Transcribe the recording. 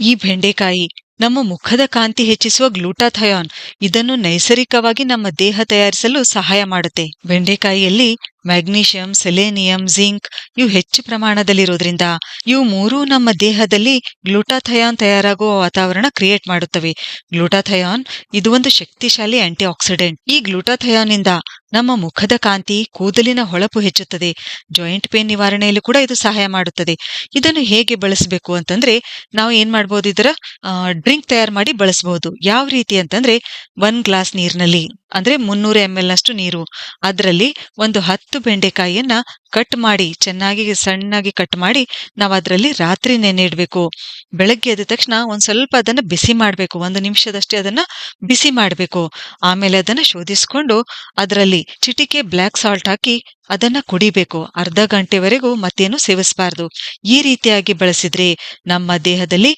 ಈ ಬೆಂಡೆಕಾಯಿ ನಮ್ಮ ಮುಖದ ಕಾಂತಿ ಹೆಚ್ಚಿಸುವ ಗ್ಲೂಟಾಥಯಾನ್. ಇದನ್ನು ನೈಸರ್ಗಿಕವಾಗಿ ನಮ್ಮ ದೇಹ ತಯಾರಿಸಲು ಸಹಾಯ ಮಾಡುತ್ತೆ. ಬೆಂಡೆಕಾಯಿಯಲ್ಲಿ ಮ್ಯಾಗ್ನೀಷಿಯಂ ಸೆಲೇನಿಯಂ ಜಿಂಕ್ ಇವು ಹೆಚ್ಚು ಪ್ರಮಾಣದಲ್ಲಿರೋದ್ರಿಂದ ಇವು ಮೂರೂ ನಮ್ಮ ದೇಹದಲ್ಲಿ ಗ್ಲೂಟಾಥಯಾನ್ ತಯಾರಾಗುವ ವಾತಾವರಣ ಕ್ರಿಯೇಟ್ ಮಾಡುತ್ತವೆ. ಗ್ಲೂಟಾಥಯಾನ್ ಇದು ಒಂದು ಶಕ್ತಿಶಾಲಿ ಆಂಟಿ ಆಕ್ಸಿಡೆಂಟ್ ಈ ಗ್ಲೂಟಾಥಯಾನ್ ಇಂದ ನಮ್ಮ ಮುಖದ ಕಾಂತಿ, ಕೂದಲಿನ ಹೊಳಪು ಹೆಚ್ಚುತ್ತದೆ. ಜಾಯಿಂಟ್ ಪೇನ್ ನಿವಾರಣೆಯಲ್ಲಿ ಕೂಡ ಇದು ಸಹಾಯ ಮಾಡುತ್ತದೆ. ಇದನ್ನು ಹೇಗೆ ಬಳಸಬೇಕು ಅಂತಂದ್ರೆ ನಾವು ಏನ್ ಮಾಡ್ಬೋದು ಇದರ ಡ್ರಿಂಕ್ ತಯಾರು ಮಾಡಿ ಬಳಸಬಹುದು ಯಾವ ರೀತಿ ಅಂತಂದ್ರೆ ಒಂದ್ ಗ್ಲಾಸ್ ನೀರಿನಲ್ಲಿ, ಅಂದ್ರೆ ಮುನ್ನೂರು ಎಂ ಎಲ್ ನೀರು. ಅದರಲ್ಲಿ ಒಂದು ಹತ್ತು ಬೆಂಡೆಕಾಯಿಯನ್ನ ಕಟ್ ಮಾಡಿ, ಚೆನ್ನಾಗಿ ಸಣ್ಣಾಗಿ ಕಟ್ ಮಾಡಿ ನಾವು ಅದರಲ್ಲಿ ರಾತ್ರಿ ನೆನೆ ಇಡಬೇಕು ಬೆಳಗ್ಗೆ ಎದ್ದ ತಕ್ಷಣ ಒಂದು ಸ್ವಲ್ಪ ಅದನ್ನ ಬಿಸಿ ಮಾಡಬೇಕು. ಒಂದು ನಿಮಿಷದಷ್ಟೇ ಅದನ್ನ ಬಿಸಿ ಮಾಡಬೇಕು. ಆಮೇಲೆ ಅದನ್ನ ಶೋಧಿಸಿಕೊಂಡು ಅದರಲ್ಲಿ ಚಿಟಿಕೆ ಬ್ಲ್ಯಾಕ್ ಸಾಲ್ಟ್ ಹಾಕಿ ಅದನ್ನ ಕುಡಿಬೇಕು. ಅರ್ಧ ಗಂಟೆವರೆಗೂ ಮತ್ತೇನು ಸೇವಿಸಬಾರ್ದು. ಈ ರೀತಿಯಾಗಿ ಬಳಸಿದ್ರೆ ನಮ್ಮ ದೇಹದಲ್ಲಿ